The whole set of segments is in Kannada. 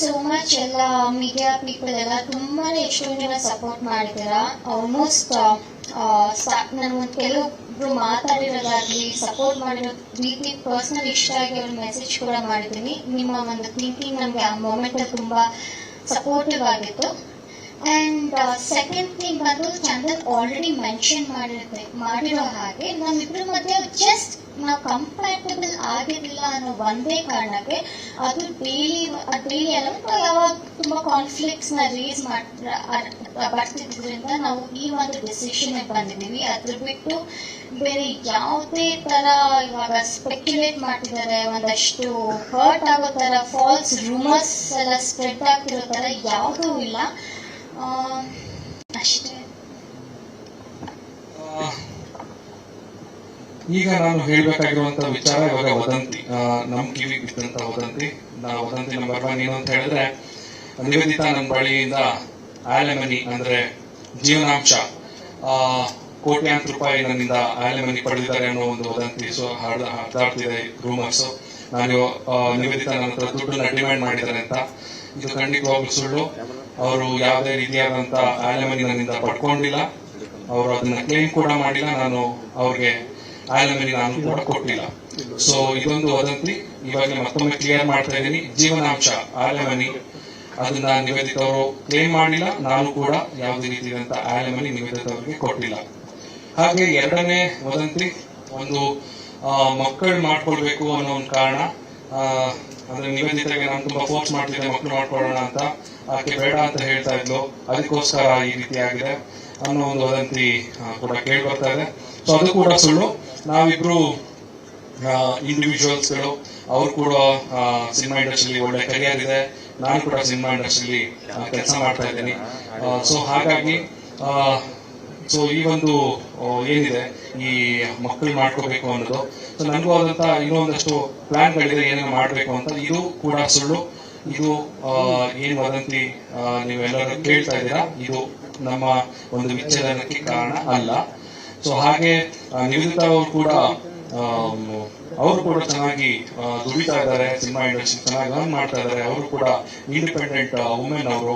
ಸೋ ಮಚ್ ಎಲ್ಲ ಮೀಡಿಯಾ ಪೀಪಲ್ ಎಲ್ಲ ತುಂಬಾನೇ ಎಷ್ಟೊಂದು ಜನ ಸಪೋರ್ಟ್ ಮಾಡಿದ್ದೀರಾ ಆಲ್ಮೋಸ್ಟ್ ನಾನು ಕೆಲವೊಬ್ರು ಮಾತಾಡಿರೋದಾಗ್ಲಿ ಸಪೋರ್ಟ್ ಮಾಡಿರೋ ರೀತಿ ಪರ್ಸನಲ್ ಇಷ್ಟ ಆಗಿ ಅವ್ರ ಮೆಸೇಜ್ ಕೂಡ ಮಾಡಿದ್ದೀನಿ. ನಿಮ್ಮ ಒಂದು ಥಿಂಕಿಂಗ್ ನಮಗೆ ಆ ಮೂಮೆಂಟ್ ತುಂಬಾ ಸಪೋರ್ಟಿವ್ ಆಗಿತ್ತು. ಅಂಡ್ ಸೆಕೆಂಡ್ ಥಿಂಗ್ ಬಂದು ಚಂದನ್ ಆಲ್ರೆಡಿ ಮೆನ್ಷನ್ ಮಾಡಿರುತ್ತೆ ಮಾಡಿರೋ ಹಾಗೆ ನಮ್ಮಿಬ್ರ ಮಧ್ಯೆ ಜಸ್ಟ್ ನಾವು ಕಂಪ್ಯಾಟಬಲ್ ಆಗಿರಲಿಲ್ಲ ಅನ್ನೋ ಒಂದೇ ಕಾರಣಕ್ಕೆ ಅದು ಡೈಲಿ ಡೈಲಿ ಅಲ್ಲ ಯಾವಾಗ ತುಂಬಾ ಕಾನ್ಫ್ಲಿಕ್ಟ್ಸ್ನ ರೇಸ್ ಬರ್ತಿದ್ರಿಂದ ನಾವು ಈ ಒಂದು ಡಿಸಿಷನ್ ಬಂದಿದ್ದೀವಿ. ಅದ್ರ ಬಿಟ್ಟು ಬೇರೆ ಯಾವುದೇ ತರ ಇವಾಗ ಸ್ಪೆಕ್ಯುಲೇಟ್ ಮಾಡ್ತಿದ್ದಾರೆ, ಒಂದಷ್ಟು ಹರ್ಟ್ ಆಗೋ ತರ ಫಾಲ್ಸ್ ರೂಮರ್ಸ್ ಎಲ್ಲ ಸ್ಪ್ರೆಡ್ ಆಗ್ತಿರೋ ತರ ಯಾವುದೂ ಇಲ್ಲ. ಅಷ್ಟೇ. ಈಗ ನಾನು ಹೇಳ್ಬೇಕಾಗಿರುವಂತಹ ವಿಚಾರ ಇವಾಗ ವದಂತಿ. ನಮ್ಮ ನಮ್ ಕಿವಿ ಬಿದ್ದಂತ ವದಂತಿ. ನಾ ವದಂತಿ ನಂಬರ್ ಒನ್ ಏನು ಅಂತ ಹೇಳಿದ್ರೆ ನಿವೇದಿತಾ ನನ್ನ ಬಳಿಯಿಂದ ಆಲೆಮನಿ ಅಂದ್ರೆ ಜೀವನಾಂಶ ಆ, ಕೋಟ್ಯಾಂತರ ರೂಪಾಯಿ ನನ್ನಿಂದ ಆಲೆಮನಿ ಪಡೆದಿದ್ದಾರೆ ಅನ್ನೋ ಒಂದು ವದಂತಿ. ಸೊ ಹರಿದಾಡ್ತಿದೆ ರೂಮರ್ಸ್ ನಾನು ನಿವೇದಿತಾ ನನ್ನ ಹತ್ರ ದುಡ್ಡನ್ನ ಡಿಮ್ಯಾಂಡ್ ಮಾಡಿದ್ದಾರೆ ಅಂತ. ಇದು ಖಂಡಿತವಾಗ್ಲೂ ಸುಳ್ಳು. ಅವರು ಯಾವುದೇ ರೀತಿಯಾದಂತ ಆಲೆಮನಿ ನನ್ನಿಂದ ಪಡ್ಕೊಂಡಿಲ್ಲ. ಅವರು ಅದನ್ನ ಕ್ಲೇಮ್ ಕೂಡ ಮಾಡಿಲ್ಲ. ನಾನು ಅವ್ರಿಗೆ ಆಲಮನಿ ನಾನು ಕೂಡ ಕೊಟ್ಟಿಲ್ಲ. ಸೊ ಇದೊಂದು ವದಂತಿ. ಇವಾಗ ಮತ್ತೊಮ್ಮೆ ಕ್ಲಿಯರ್ ಮಾಡ್ತಾ ಇದ್ದೀನಿ. ಜೀವನಾಂಶ ಆಲೆಮನಿ. ಅದನ್ನ ನಿವೇದಿತ ಅವರು ಕ್ಲೇಮ್ ಮಾಡಿಲ್ಲ. ನಾನು ಕೂಡ ಯಾವುದೇ ರೀತಿಯಾದಂತ ಆಲೆಮನಿ ನಿವೇದಿತ ಅವರಿಗೆ ಕೊಟ್ಟಿಲ್ಲ. ಹಾಗೆ ಎರಡನೇ ವದಂತಿ, ಒಂದು ಮಕ್ಕಳು ಮಾಡ್ಕೊಳ್ಬೇಕು ಅನ್ನೋ ಒಂದು ಕಾರಣ. ಅಂದ್ರೆ ನಿವೇದಿತಾಗಿ ನಾನು ತುಂಬಾ ಫೋರ್ಸ್ ಮಾಡ್ತಿದ್ದೆ ಮಕ್ಕಳು ಮಾಡ್ಕೊಳ್ಳೋಣ ಅಂತ. ಆಕೆ ಬೇಡ ಅಂತ ಹೇಳ್ತಾ ಇದ್ಲು. ಅದಕ್ಕೋಸ್ಕರ ಈ ರೀತಿ ಆಗಿದೆ ಅನ್ನೋ ಒಂದು ವದಂತಿ ಕೂಡ ಕೇಳಿ ಬರ್ತಾ ಇದೆ. ಸೊ ಅದು ಕೂಡ ಸುಳ್ಳು. ನಾವಿಬ್ರು ಇಂಡಿವಿಜುವಲ್ಸ್ಗಳು ಅವ್ರು ಕೂಡ ಸಿನಿಮಾ ಇಂಡಸ್ಟ್ರಿಲಿ ಒಳ್ಳೆ ಕರಿಯರ್ ಇದೆ. ನಾನು ಕೂಡ ಸಿನಿಮಾ ಇಂಡಸ್ಟ್ರಿಲಿ ಕೆಲಸ ಮಾಡ್ತಾ ಇದ್ದೀನಿ. ಸೊ ಹಾಗಾಗಿ ಸೊ ಈ ಒಂದು ಏನಿದೆ? ಈ ಮಕ್ಕಳು ಮಾಡ್ಕೋಬೇಕು ಅನ್ನೋದು. ಸೊ ನನಗೂ ಆದಂತ ಇನ್ನೊಂದಷ್ಟು ಪ್ಲಾನ್ಗಳಿದೆ ಏನೇನು ಮಾಡಬೇಕು ಅಂತ. ಇದು ಕೂಡ ಸುಳ್ಳು. ಇದು ಏನ್ ವದಂತಿ ನೀವೆಲ್ಲರೂ ಕೇಳ್ತಾ ಇದ್ದೀರಾ? ಇದು ನಮ್ಮ ಒಂದು ವಿಚ್ಛೇದನಕ್ಕೆ ಕಾರಣ ಅಲ್ಲ. ಸೊ ಹಾಗೆ ನಿವೃತ್ತ ಅವರು ಕೂಡ ಅವರು ಕೂಡ ಚೆನ್ನಾಗಿ ದುಡಿತಾ ಇದ್ದಾರೆ. ಸಿನಿಮಾ ಇಂಡಸ್ಟ್ರಿ ಚೆನ್ನಾಗಿ ರನ್ ಮಾಡ್ತಾ ಇದ್ದಾರೆ. ಅವರು ಕೂಡ ಇಂಡಿಪೆಂಡೆಂಟ್ ವುಮೆನ್ ಅವರು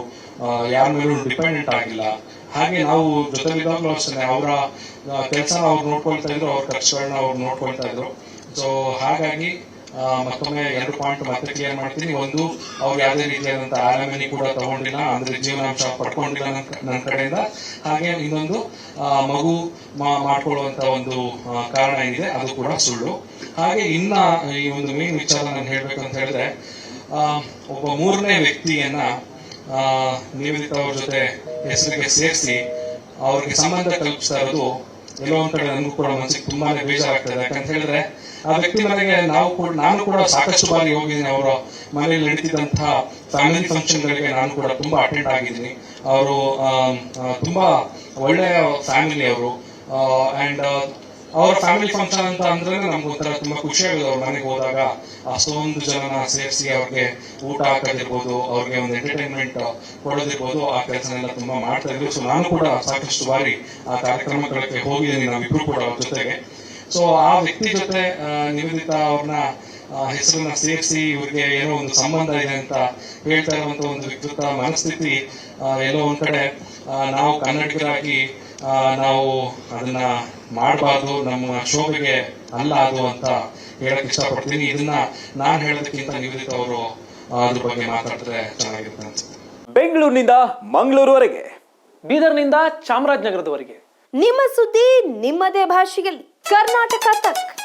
ಯಾರ ಮೇಲೂ ಡಿಪೆಂಡೆಂಟ್ ಆಗಿಲ್ಲ. ಹಾಗೆ ನಾವು ಜೊತೆಲಿದ್ದಾಗಲೂ ಅಷ್ಟೇ ಅವರ ಕೆಲಸ ಅವ್ರು ನೋಡ್ಕೊಳ್ತಾ ಇದ್ರು, ಅವ್ರ ಖರ್ಚುಗಳನ್ನ ಅವ್ರು ನೋಡ್ಕೊಳ್ತಾ ಇದ್ರು. ಸೊ ಹಾಗಾಗಿ ಮತ್ತೊಮ್ಮೆ ಎರಡು ಪಾಯಿಂಟ್ ಮತ್ತೆ ಕ್ಲಿಯರ್ ಮಾಡ್ತೀನಿ. ಒಂದು, ಅವ್ರು ಯಾವುದೇ ರೀತಿಯಾದಂತಹ ಆರಾಮನಿ ಕೂಡ ತಗೊಂಡಿಲ್ಲ, ಅಂದ್ರೆ ಜೀವನಾಂಶ ಪಡ್ಕೊಂಡಿಲ್ಲ ನನ್ನ- ಕಡೆಯಿಂದ. ಹಾಗೆ ಇನ್ನೊಂದು ಮಗು ಮಾಡ್ಕೊಳ್ಳುವಂತ ಒಂದು ಕಾರಣ ಇದೆ, ಅದು ಕೂಡ ಸುಳ್ಳು. ಹಾಗೆ ಇನ್ನ, ಈ ಒಂದು ಮೇನ್ ವಿಚಾರ ನಾನು ಹೇಳ್ಬೇಕು ಅಂತ ಹೇಳಿದ್ರೆ ಒಬ್ಬ ಮೂರನೇ ವ್ಯಕ್ತಿಯನ್ನ ನಿವೇದಿತ ಅವ್ರ ಜೊತೆ ಹೆಸರಿಗೆ ಸೇರಿಸಿ ಅವ್ರಿಗೆ ಸಂಬಂಧ ಕಲ್ಪಿಸ್ತಾ ಇರೋದು ಎಲ್ಲೋ ಒಂದ್ ಕಡೆ ನನಗೂ ಕೂಡ ಮನಸ್ಸಿಗೆ ತುಂಬಾನೇ ಬೇಜಾರಾಗ್ತದೆ ಯಾಕಂತ ಹೇಳಿದ್ರೆ, ಆ ವ್ಯಕ್ತಿ ಮನೆಗೆ ನಾವು ಕೂಡ, ನಾನು ಕೂಡ ಸಾಕಷ್ಟು ಬಾರಿ ಹೋಗಿದ್ದೀನಿ. ಅವರ ಮನೆಯಲ್ಲಿ ನಡೀತಿದ್ದಂತಹ ಫ್ಯಾಮಿಲಿ ಫಂಕ್ಷನ್ಗಳಿಗೆ ನಾನು ಕೂಡ ತುಂಬಾ ಅಟೆಂಡ್ ಆಗಿದ್ದೀನಿ. ಅವರು ತುಂಬಾ ಒಳ್ಳೆಯ ಫ್ಯಾಮಿಲಿ ಅವರು. ಅಂಡ್ ಅವ್ರ ಫ್ಯಾಮಿಲಿ ಫಂಕ್ಷನ್ ಅಂತ ಅಂದ್ರೆ ನಮ್ಗೆ ಒಂಥರ ತುಂಬಾ ಖುಷಿ ಆಗುತ್ತೆ ಅವ್ರ ಮನೆಗೆ ಹೋದಾಗ. ಅಷ್ಟೊಂದು ಜನನ ಸೇರಿಸಿ ಅವ್ರಿಗೆ ಊಟ ಹಾಕೋದಿರ್ಬೋದು, ಅವ್ರಿಗೆ ಒಂದು ಎಂಟರ್ಟೈನ್ಮೆಂಟ್ ಕೊಡೋದಿರ್ಬೋದು, ಆ ಕೆಲಸನೆಲ್ಲ ತುಂಬಾ ಮಾಡ್ತಾ ಇದ್ರು. ಸೊ ನಾನು ಕೂಡ ಸಾಕಷ್ಟು ಬಾರಿ ಆ ಕಾರ್ಯಕ್ರಮಗಳಿಗೆ ಹೋಗಿದ್ದೀನಿ, ನಾವಿಬ್ರು ಕೂಡ ಅವ್ರ ಜೊತೆಗೆ. ಸೊ ಆ ವ್ಯಕ್ತಿ ಜೊತೆ ನಿವೇದಿತಾ ಅವ್ರನ್ನ ಹೆಸರನ್ನ ಸೇರಿಸಿ ಇವ್ರಿಗೆ ಏನೋ ಒಂದು ಸಂಬಂಧ ಇದೆ ಅಂತ ಹೇಳ್ತಾ ಇರುವಂತ ಒಂದು ವಿಕೃತ ಮನಸ್ಥಿತಿ ಎಲ್ಲೋ ಒಂದ್ ಕಡೆ. ನಾವು ಕನ್ನಡಿಗರಾಗಿ ನಾವು ಅದನ್ನ ಮಾಡಬಾರ್ದು ನಮ್ಮ ಶೋಭೆಗೆ ಅಲ್ಲ ಅದು ಅಂತ ಹೇಳಕ್ ಇಷ್ಟಪಡ್ತೀನಿ. ಇದನ್ನ ನಾನ್ ಹೇಳೋದಕ್ಕಿಂತ ನಿವೇದಿತ ಅವರು ಅದ್ರ ಬಗ್ಗೆ ಮಾತಾಡಿದ್ರೆ ಚೆನ್ನಾಗಿರುತ್ತೆ ಅನ್ಸುತ್ತೆ. ಬೆಂಗಳೂರಿನಿಂದ ಮಂಗಳೂರುವರೆಗೆ ಬೀದರ್ನಿಂದ ಚಾಮರಾಜನಗರದವರೆಗೆ. ನಿಮ್ಮ ಸುದ್ದಿ ನಿಮ್ಮದೇ ಭಾಷೆಯಲ್ಲಿ. ಕರ್ನಾಟಕ ತಕ್.